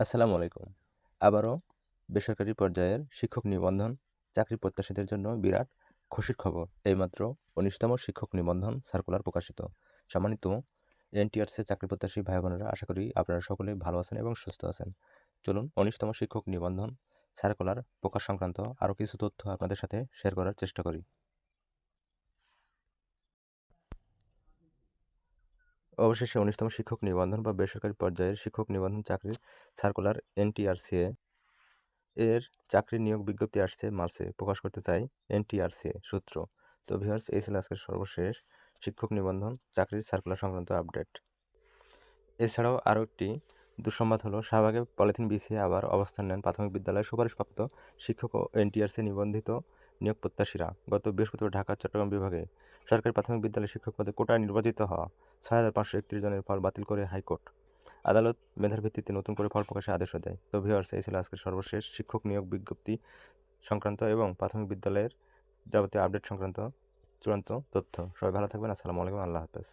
আসসালামু আলাইকুম। আবারও বেসরকারি পর্যায়ের শিক্ষক নিবন্ধন, চাকরি প্রত্যাশীদের জন্য বিরাট খুশির খবর। এইমাত্র উনিশতম শিক্ষক নিবন্ধন সার্কুলার প্রকাশিত। সম্মানিত এনটিআরসি চাকরি প্রত্যাশী ভাই বোনেরা আশা করি আপনারা সকলেই ভালো আছেন এবং সুস্থ আছেন। চলুন উনিশতম শিক্ষক নিবন্ধন সার্কুলার প্রকাশ সংক্রান্ত আরও কিছু তথ্য আপনাদের সাথে শেয়ার করার চেষ্টা করি। অবশেষে উনিশতম শিক্ষক নিবন্ধন বা বেসরকারি পর্যায়ের শিক্ষক নিবন্ধন চাকরির সার্কুলার এনটিআরসিএ এর চাকরি নিয়োগ বিজ্ঞপ্তি আসছে মার্চে, প্রকাশ করতে চাই এনটিআরসিএ সূত্র। তো ভিউয়ার্স, এই ছিল আজকের সর্বশেষ শিক্ষক নিবন্ধন, চাকরির সার্কুলার সংক্রান্ত আপডেট। এছাড়াও আরও একটি দুঃসংবাদ হলো, শাহবাগে পলিথিন বিছিয়ে আবার অবস্থান নেন প্রাথমিক বিদ্যালয়ে সুপারিশপ্রাপ্ত শিক্ষক ও এনটিআরসি নিবন্ধিত নিয়োগ প্রত্যাশীরা গত বৃহস্পতিবার ঢাকা, চট্টগ্রাম বিভাগে সরকারি প্রাথমিক বিদ্যালয়ে শিক্ষক পদে কোটায় নির্বাচিত হওয়া ছয় হাজার পাঁচশো একত্রিশ জনের ফল বাতিল করে হাইকোর্ট। আদালত মেধার ভিত্তিতে নতুন করে ফল প্রকাশের আদেশও দেয়। তো ভিউয়ার্স, এই ছিল আজকের সর্বশেষ শিক্ষক নিয়োগ বিজ্ঞপ্তি সংক্রান্ত এবং প্রাথমিক বিদ্যালয়ের যাবতীয় আপডেট সংক্রান্ত চূড়ান্ত তথ্য। সবাই ভালো থাকবেন। আসসালামু আলাইকুম। আল্লাহ হাফেজ।